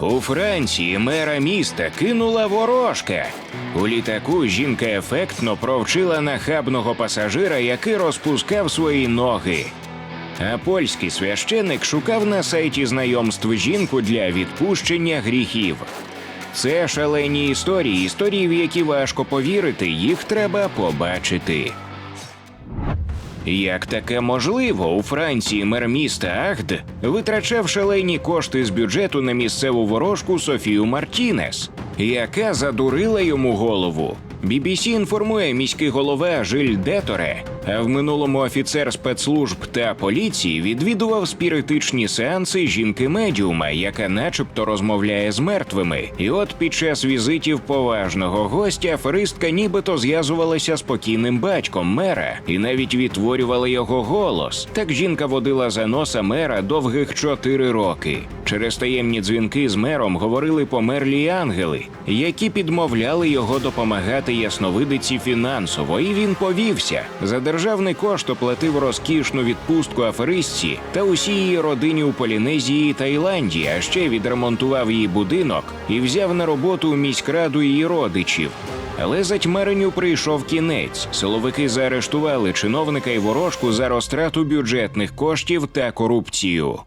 У Франції мера міста кинула ворожка. У літаку жінка ефектно провчила нахабного пасажира, який розпускав свої ноги. А польський священик шукав на сайті знайомств жінку для відпущення гріхів. Це шалені історії, історії, в які важко повірити, їх треба побачити. Як таке можливо, у Франції мер міста Ахд витрачав шалені кошти з бюджету на місцеву ворожку Софію Мартінес, яка задурила йому голову. BBC інформує міський голова Жиль Деторе, а в минулому офіцер спецслужб та поліції відвідував спіритичні сеанси жінки медіума, яка начебто розмовляє з мертвими. І от під час візитів поважного гостя аферистка нібито зв'язувалася з покійним батьком мера і навіть відтворювала його голос. Так жінка водила за носа мера довгих чотири роки. Через таємні дзвінки з мером говорили померлі ангели, які підмовляли його допомагати ясновидиці фінансово, і він повівся. За державний кошт оплатив розкішну відпустку аферистці та усій її родині у Полінезії і Таїланді, а ще відремонтував її будинок і взяв на роботу міськраду її родичів. Але затьмаренню прийшов кінець. Силовики заарештували чиновника і ворожку за розтрату бюджетних коштів та корупцію.